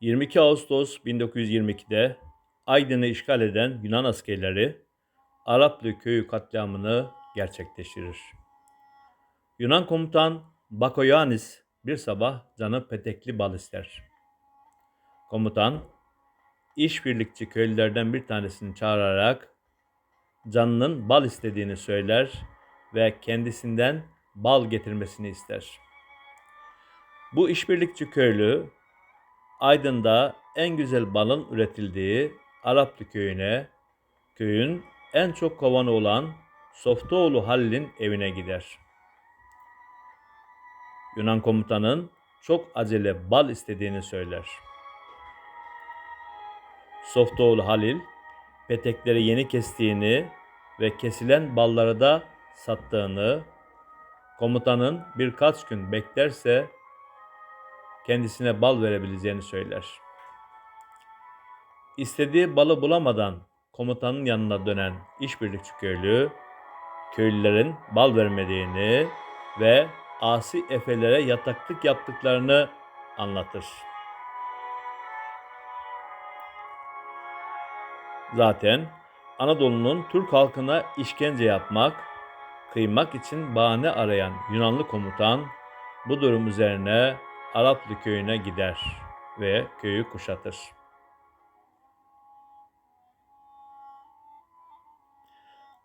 22 Ağustos 1922'de Aydın'ı işgal eden Yunan askerleri Araplı köyü katliamını gerçekleştirir. Yunan komutan Bakoyanis bir sabah canı petekli bal ister. Komutan işbirlikçi köylülerden bir tanesini çağırarak canının bal istediğini söyler ve kendisinden bal getirmesini ister. Bu işbirlikçi köylü Aydın'da en güzel balın üretildiği Araplı köyüne, köyün en çok kovanı olan Softoğlu Halil'in evine gider. Yunan komutanın çok acele bal istediğini söyler. Softoğlu Halil, petekleri yeni kestiğini ve kesilen balları da sattığını, komutanın birkaç gün beklerse kendisine bal verebileceğini söyler. İstediği balı bulamadan komutanın yanına dönen işbirlikçi köylü, köylülerin bal vermediğini ve asi efelere yataklık yaptıklarını anlatır. Zaten Anadolu'nun Türk halkına işkence yapmak, kıymak için bahane arayan Yunanlı komutan bu durum üzerine Araplı köyüne gider ve köyü kuşatır.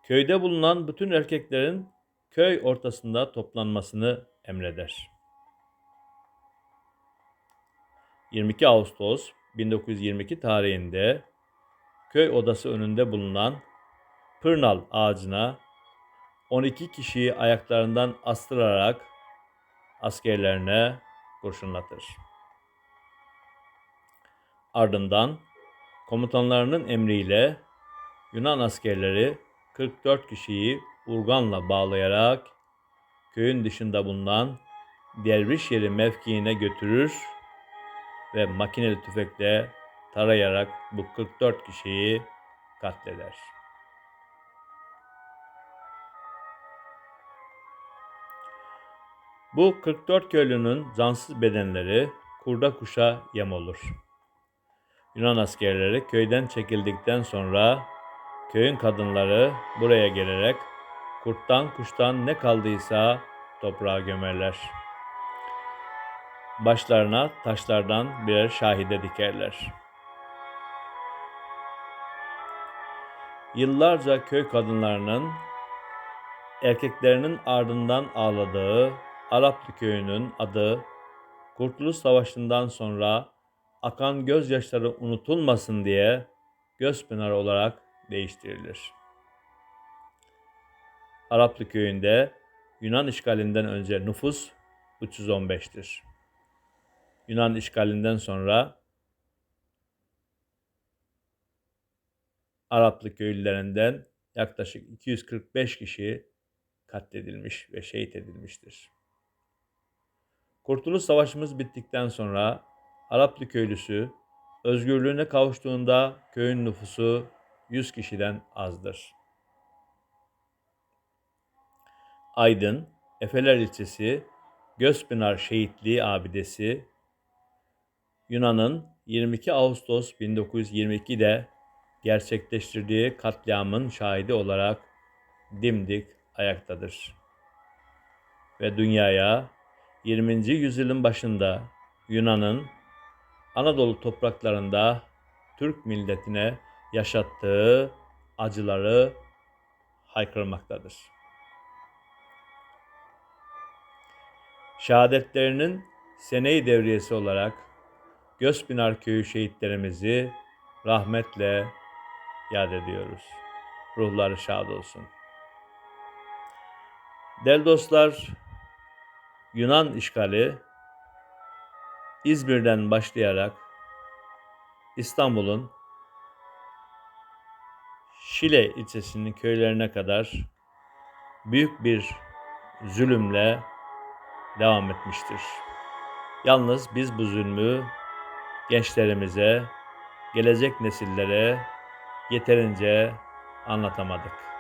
Köyde bulunan bütün erkeklerin köy ortasında toplanmasını emreder. 22 Ağustos 1922 tarihinde köy odası önünde bulunan pırnal ağacına 12 kişiyi ayaklarından astırarak askerlerine kurşunlatır. Ardından komutanlarının emriyle Yunan askerleri 44 kişiyi urganla bağlayarak köyün dışında bulunan derviş yeri mevkiine götürür ve makineli tüfekle tarayarak bu 44 kişiyi katleder. Bu 44 köylünün cansız bedenleri kurda kuşa yem olur. Yunan askerleri köyden çekildikten sonra köyün kadınları buraya gelerek kurttan kuştan ne kaldıysa toprağa gömerler. Başlarına taşlardan birer şahide dikerler. Yıllarca köy kadınlarının erkeklerinin ardından ağladığı Araplı köyünün adı Kurtuluş Savaşı'ndan sonra akan gözyaşları unutulmasın diye Gözpınar olarak değiştirilir. Araplı köyünde Yunan işgalinden önce nüfus 315'tir. Yunan işgalinden sonra Araplı köylülerinden yaklaşık 245 kişi katledilmiş ve şehit edilmiştir. Kurtuluş Savaşımız bittikten sonra Araplı köylüsü özgürlüğüne kavuştuğunda köyün nüfusu 100 kişiden azdır. Aydın, Efeler ilçesi, Gözpınar Şehitliği Abidesi, Yunan'ın 22 Ağustos 1922'de gerçekleştirdiği katliamın şahidi olarak dimdik ayaktadır. Ve dünyaya 20. yüzyılın başında Yunan'ın Anadolu topraklarında Türk milletine yaşattığı acıları haykırmaktadır. Şehadetlerinin seneyi devriyesi olarak Gözpınar Köyü şehitlerimizi rahmetle yad ediyoruz. Ruhları şad olsun. Del dostlar, Yunan işgali İzmir'den başlayarak İstanbul'un Şile ilçesinin köylerine kadar büyük bir zulümle devam etmiştir. Yalnız biz bu zulmü gençlerimize, gelecek nesillere yeterince anlatamadık.